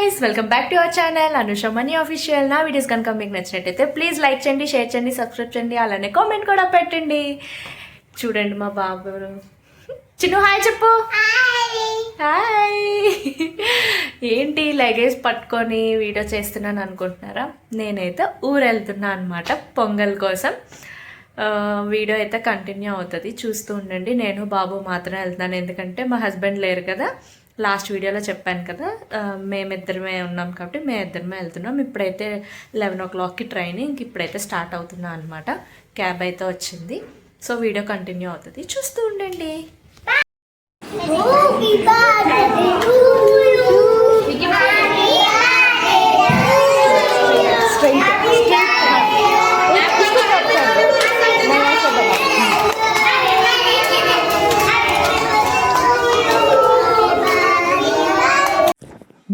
Welcome back to our channel Anusha money official నా videos కనుక మీకు నచ్చినట్టయితే ప్లీజ్ లైక్ చేయండి షేర్ చేయండి సబ్స్క్రైబ్ చేయండి అలానే కామెంట్ కూడా పెట్టండి. చూడండి మా బాబు చిన్ను హాయ్ చెప్పు. హాయ్ ఏంటి లగేజ్ పట్టుకొని వీడియో చేస్తున్నాను అనుకుంటున్నారా? నేనైతే ఊరు వెళ్తున్నా అనమాట పొంగల్ కోసం. వీడియో అయితే కంటిన్యూ అవుతుంది. చూస్తూ ఉండండి. నేను బాబు మాత్రమే వెళ్తున్నాను. ఎందుకంటే మా హస్బెండ్ లేరు కదా. లాస్ట్ వీడియోలో చెప్పాను కదా మేమిద్దరమే ఉన్నాం కాబట్టి మేమిద్దరమే వెళ్తున్నాం. ఇప్పుడైతే లెవెన్ ఓ క్లాక్కి ట్రైన్ ఇంక ఇప్పుడైతే స్టార్ట్ అవుతున్నాం అనమాట క్యాబ్ అయితే వచ్చింది. సో వీడియో కంటిన్యూ అవుతుంది. చూస్తూ ఉండండి.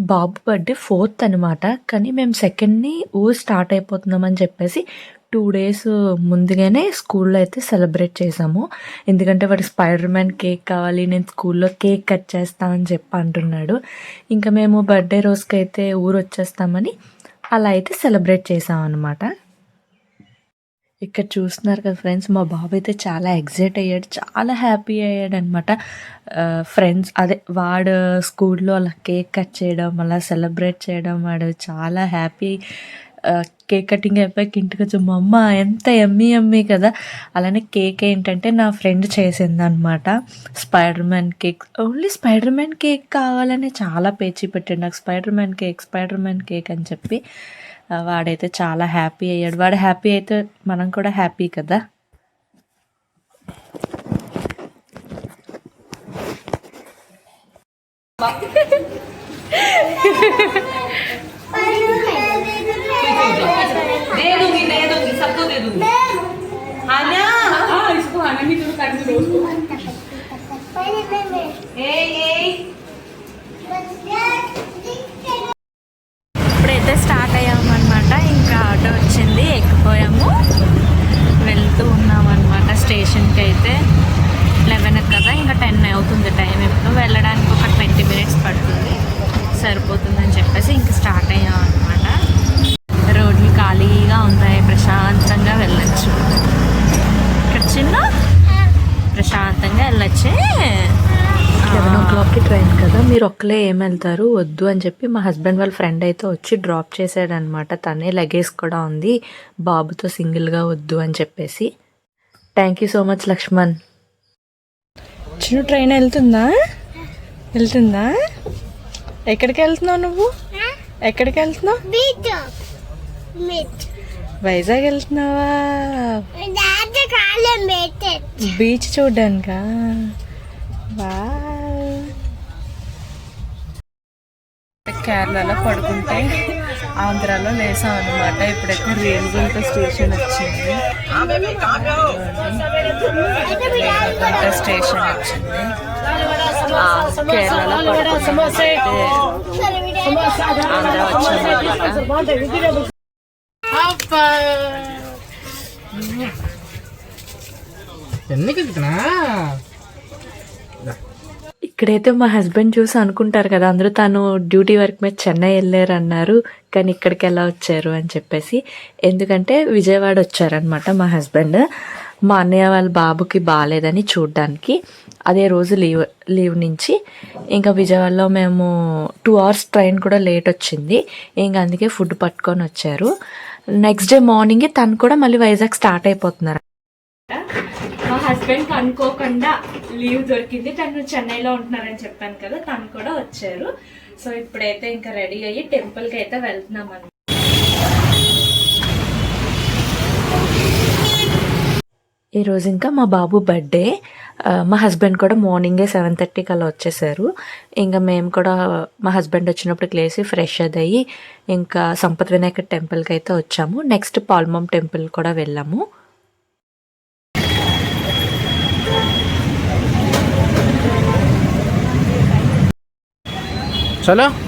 బాబు బర్త్డే ఫోర్త్ అనమాట కానీ మేము సెకండ్ని ఊరు స్టార్ట్ అయిపోతున్నామని చెప్పేసి టూ డేస్ ముందుగానే స్కూల్లో అయితే సెలబ్రేట్ చేసాము ఎందుకంటే వాడు స్పైడర్ మ్యాన్ కేక్ కావాలి నేను స్కూల్లో కేక్ కట్ చేస్తామని చెప్పి అంటున్నాడు. ఇంకా మేము బర్త్డే రోజుకైతే ఊరు వచ్చేస్తామని అలా అయితే సెలబ్రేట్ చేసాం అనమాట ఇక్కడ చూస్తున్నారు కదా ఫ్రెండ్స్ మా బాబు అయితే చాలా ఎగ్జైట్ అయ్యాడు చాలా హ్యాపీ అయ్యాడు అనమాట ఫ్రెండ్స్ అదే వాడు స్కూల్లో అలా కేక్ కట్ చేయడం అలా సెలబ్రేట్ చేయడం వాడు చాలా హ్యాపీ. కేక్ కటింగ్ అయిపోయాక ఇంటికి వచ్చి మా అమ్మ ఎంత ఎమ్మీ ఎమ్మీ కదా. అలానే కేక్ ఏంటంటే నా ఫ్రెండ్ చేసింది అనమాట Spider-Man cake only Spider-Man cake కావాలని చాలా పేచి పెట్టాడు నాకు spider man cake spider man cake అని చెప్పి. వాడైతే చాలా హ్యాపీ అయ్యాడు. వాడు హ్యాపీ అయితే మనం కూడా హ్యాపీ కదా? ఇప్పుడైతే స్టార్ట్ అనమాట. ఇంకా ఆటో వచ్చింది ఎక్కిపోయాము. వెళ్తూ ఉన్నాం అనమాట స్టేషన్కి అయితే. లెవెన్ కదా ఇంకా టెన్ అవుతుంది టైం. ఇప్పుడు వెళ్ళడానికి ఒక ట్వంటీ మినిట్స్ పడుతుంది. సరిపోతుందని చెప్పేసి ఇంక స్టార్ట్ క్లాక్కి ట్రైన్ కదా మీరు ఒక్కలే ఏం వెళ్తారు? వద్దు అని చెప్పి మా హస్బెండ్ వాళ్ళ ఫ్రెండ్ అయితే వచ్చి డ్రాప్ చేశాడనమాట తనే లగేజ్ కూడా ఉంది. బాబుతో సింగిల్గా వద్దు అని చెప్పేసి. Thank you so much Lakshman. చిన్న ట్రైన్ వెళ్తుందా? వెళ్తుందా? ఎక్కడికి వెళ్తున్నావు నువ్వు? ఎక్కడికి వెళ్తున్నావు. వైజాగ్ వెళ్తున్నావా. బీచ్. చూడ్డానికా? వా కేరళలో పడుకుంటే ఆంధ్రాలో లేసాం అనమాట ఇప్పుడైతే రేణుగుంట స్టేషన్ వచ్చింది. రేణిగుంట స్టేషన్ వచ్చింది. కేరళలో పడుకుంటే ఆంధ్ర వచ్చామన్నమాట ఎందుకు ఇక్కడైతే మా హస్బెండ్ చూసి అనుకుంటారు కదా అందరూ తను డ్యూటీ వర్క్ మీద చెన్నై వెళ్ళారు అన్నారు కానీ ఇక్కడికి ఎలా వచ్చారు అని చెప్పేసి. ఎందుకంటే విజయవాడ వచ్చారనమాట మా హస్బెండ్. మా అన్నయ్య వాళ్ళ బాబుకి బాగాలేదని చూడ్డానికి. అదే రోజు లీవ్ లీవ్ నుంచి. ఇంకా విజయవాడలో మేము టూ అవర్స్ ట్రైన్ కూడా లేట్ వచ్చింది. ఇంకా అందుకే ఫుడ్ పట్టుకొని వచ్చారు. నెక్స్ట్ డే మార్నింగే తను కూడా మళ్ళీ వైజాగ్ స్టార్ట్ అయిపోతున్నారు. హస్బెండ్కి హస్బెండ్ అనుకోకుండా లీవ్ దొరికింది. తను చెన్నైలో ఉంటున్నారని చెప్పాను కదా తను కూడా వచ్చారు. సో ఇప్పుడైతే ఇంకా రెడీ అయ్యి టెంపుల్కి అయితే వెళ్తున్నాం అన్నమాట ఈరోజు ఇంకా మా బాబు బర్త్డే. మా హస్బెండ్ కూడా మార్నింగే సెవెన్ థర్టీకి అలా వచ్చేసారు. ఇంకా మేము కూడా మా హస్బెండ్ వచ్చినప్పుడు లేసి ఫ్రెష్ అదయ్యి ఇంకా సంపత్ వినాయక టెంపుల్కి అయితే వచ్చాము. నెక్స్ట్ పాల్మమ్ టెంపుల్ కూడా వెళ్ళాము. Salah?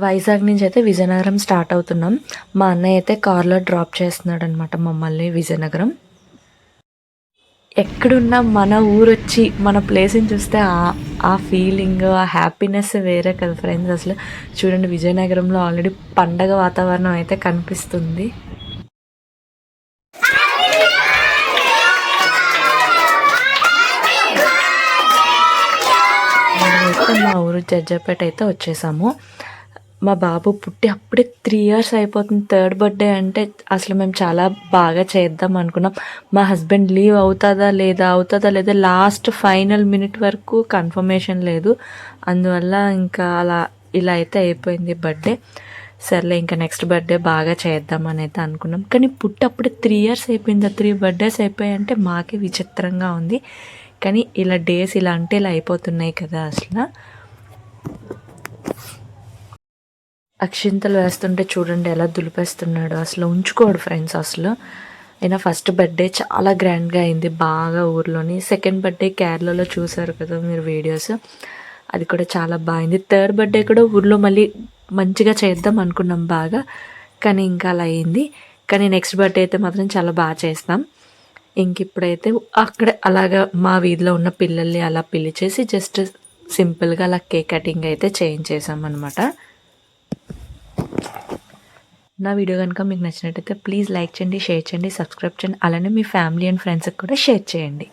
వైజాగ్ నుంచి అయితే విజయనగరం స్టార్ట్ అవుతున్నాం. మా అన్నయ్య అయితే కార్లో డ్రాప్ చేస్తున్నాడు అనమాట మమ్మల్ని విజయనగరం. ఎక్కడున్నా మన ఊరు వచ్చి మన ప్లేస్ని చూస్తే ఆ- ఆ ఫీలింగ్ ఆ హ్యాపీనెస్ వేరే కదా ఫ్రెండ్స్. అసలు చూడండి విజయనగరంలో ఆల్రెడీ పండగ వాతావరణం అయితే కనిపిస్తుంది. మా ఊరు జడ్జాపేట అయితే వచ్చేసాము. మా బాబు పుట్టి అప్పుడే త్రీ ఇయర్స్ అయిపోతుంది. థర్డ్ బర్త్డే అంటే అసలు మేము చాలా బాగా చేద్దాం అనుకున్నాం. మా హస్బెండ్ లీవ్ అవుతుందా లేదా అవుతుందా లేదా లాస్ట్ ఫైనల్ మినిట్ వరకు కన్ఫర్మేషన్ లేదు. అందువల్ల ఇంకా అలా ఇలా అయితే అయిపోయింది బర్త్డే సర్లే ఇంకా నెక్స్ట్ బర్త్డే బాగా చేద్దాం అని అయితే అనుకున్నాం. కానీ పుట్టి అప్పుడే త్రీ ఇయర్స్ అయిపోయింది త్రీ బర్త్డేస్ అయిపోయాయంటే మాకే విచిత్రంగా ఉంది. కానీ ఇలా డేస్ ఇలా అంటే ఇలా అయిపోతున్నాయి కదా అసలు. అక్షింతలు వేస్తుంటే చూడండి ఎలా దులిపేస్తున్నాడు. అసలు ఉంచుకోడు ఫ్రెండ్స్ అసలు. అయినా ఫస్ట్ బర్త్డే చాలా గ్రాండ్గా అయింది బాగా ఊర్లోని. సెకండ్ బర్త్డే కేరళలో చూసారు కదా మీరు వీడియోస్ అది కూడా చాలా బాగుంది థర్డ్ బర్త్డే కూడా ఊర్లో మళ్ళీ మంచిగా చేద్దాం అనుకున్నాం బాగా. కానీ ఇంకా అలా అయింది. కానీ నెక్స్ట్ బర్త్డే అయితే మాత్రం చాలా బాగా చేస్తాం. ఇంక ఇప్పుడైతే అక్కడ అలాగా మా వీధిలో ఉన్న పిల్లల్ని అలా పిలిచేసి జస్ట్ సింపుల్గా అలా కేక్ కటింగ్ అయితే చేయించేసాం అనమాట నా వీడియో కనుక మీకు నచ్చినట్టయితే ప్లీజ్ లైక్ చేయండి షేర్ చేయండి సబ్స్క్రైబ్ చేయండి. అలానే మీ ఫ్యామిలీ అండ్ ఫ్రెండ్స్కి కూడా షేర్ చేయండి.